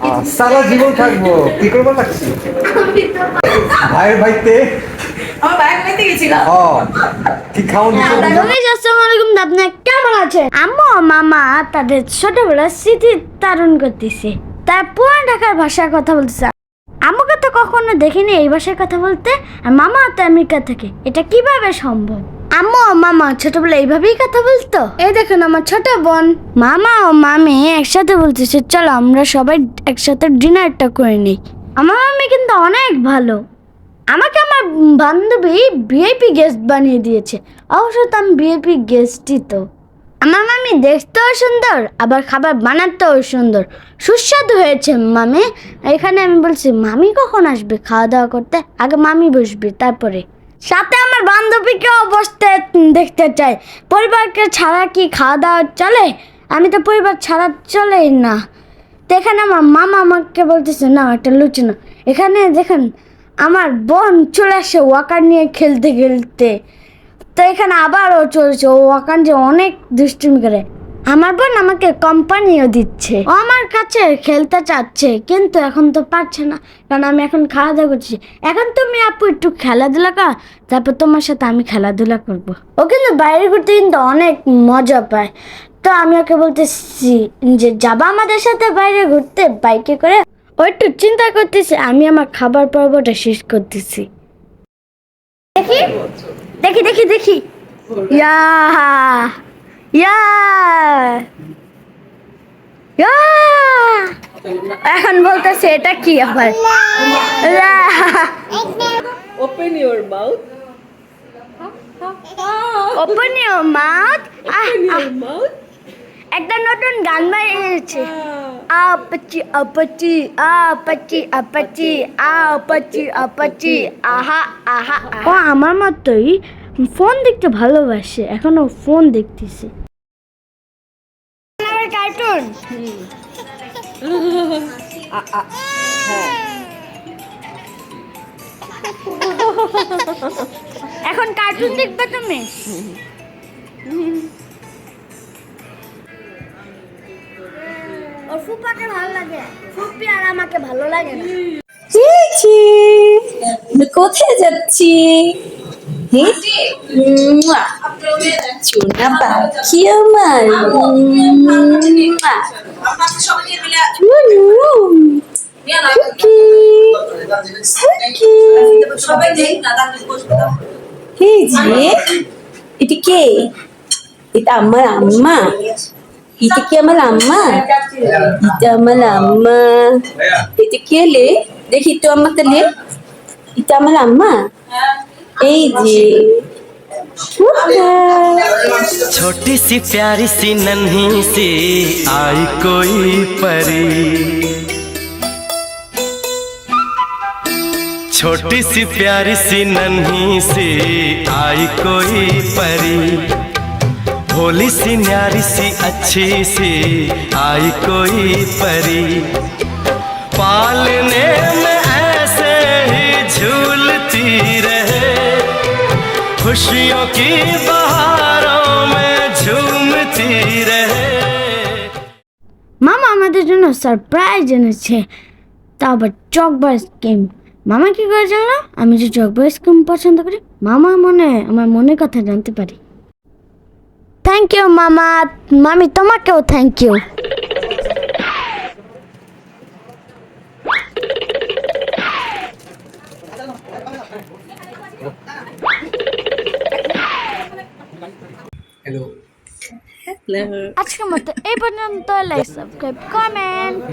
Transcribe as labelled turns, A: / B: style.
A: আহ, সারা জীবন থাকব। কি করব লাগছি? ভাইয়ের ভাইতে
B: মামা তাদের ছোটবেলার স্মৃতি তারণ করতেছে। তার পুরান ঢাকার ভাষায় কথা বলতেছে। আমাকে তো কখনো দেখিনি এই ভাষায় কথা বলতে আর মামা তো আমেরিকা থেকে। এটা কীভাবে সম্ভব? আম্মু ও মামা, ছোটবেলায় এইভাবেই কথা বলতো? এই দেখুন, আমার ছোট বোন। মামা ও মামি একসাথে বলতেছে চলো আমরা সবাই একসাথে ডিনারটা করে নিই। আমার মামি কিন্তু অনেক ভালো। আমাকে আমার বান্ধবী ভিআইপি গেস্ট বানিয়ে দিয়েছে। অবশ্য তো আমি ভিআইপি গেস্টই তো। আমার মামি দেখতেও সুন্দর, আবার খাবার বানাতেও সুন্দর। সুস্বাদু হয়েছে, মামি। এখানে আমি বলছি, মামি কখন আসবে খাওয়া দাওয়া করতে? আগে মামি বসবে, তারপরে। সাথে আমার বান্ধবীকে বসতে দেখতে চাই। পরিবারকে ছাড়া কি খাওয়া দাওয়া চলে? আমি তো পরিবার ছাড়া চলেই না। তো এখানে আমার মামা আমাকে বলতেছে না একটা না এখানে দেখেন আমার বোন চলে আসে ওয়াকার নিয়ে খেলতে খেলতে তো এখানে আবারও চলছে, ও ওয়াকার যে অনেক দুষ্টুমি করে। আমার বোন আমাকে কোম্পানিও দিচ্ছে। ও আমার কাছে খেলতে চাচ্ছে, কিন্তু এখন তো পারছে না। কারণ আমি এখন খাওয়া দাওয়া করছি। এখন তুমি আপু একটু খেলাধুলা কর, তারপর তোমার সাথে আমি খেলাধুলা করব। ও কিন্তু বাইরে ঘুরতে কিন্তু অনেক মজা পায়। তো আমি ওকে বলতেছি যে, যাবা আমাদের সাথে বাইরে ঘুরতে? বাইকে করে। ও একটু চিন্তা করতেছে, আমি আমার খাবার পর্বটা শেষ করতেছি। দেখি দেখি দেখি দেখি। ইয়া এখন বলতেছে এটা কি আবার।
C: ওপেন মাউথ মাউথ
B: একটা নতুন গান বেরিয়েছে আপচি আপচি আপচি আপচি আপচি আপচি। আহা আহা। ও আমার মতোই। ফোন দেখতে ভালোবাসে এখনও ফোন দেখতেছে। কার্টুন এখন কার্টুন দেখবে তুমি? ওর ফুপাকে ভালো লাগে। ফুপি আর আমাকে ভালো লাগে না।
D: চেয়েছি কোথায় যাচ্ছি? চুনা পাখি আমার। এই যে এটা কে এটা আমার আম্মা এটা কি আমার আম্মা এটা আমার আম্মা এটা কে লে দেখি তো আমার তাহলে এটা আমার আম্মা এই যে।
E: छोटी सी प्यारी सी नन्ही सी आई कोई परी। छोटी सी प्यारी सी नन्ही सी आई कोई परी। भोली सी, न्यारी सी, अच्छी सी आई कोई परी। पालने खुशियों की बहारों में झूमती रहे
B: মামা আমাদের জন্য সারপ্রাইজ এনেছে তা আবার চকবার স্কিম মামা কি করে জানলো আমি যে চকবার স্কিম পছন্দ করি মামা মনে আমার মনের কথা জানতে পারি থ্যাংক ইউ মামা মামি তোমাকেও থ্যাংক ইউ
A: হ্যালো
B: আজকের মতো এই পর্যন্ত লাইক সাবস্ক্রাইব কমেন্ট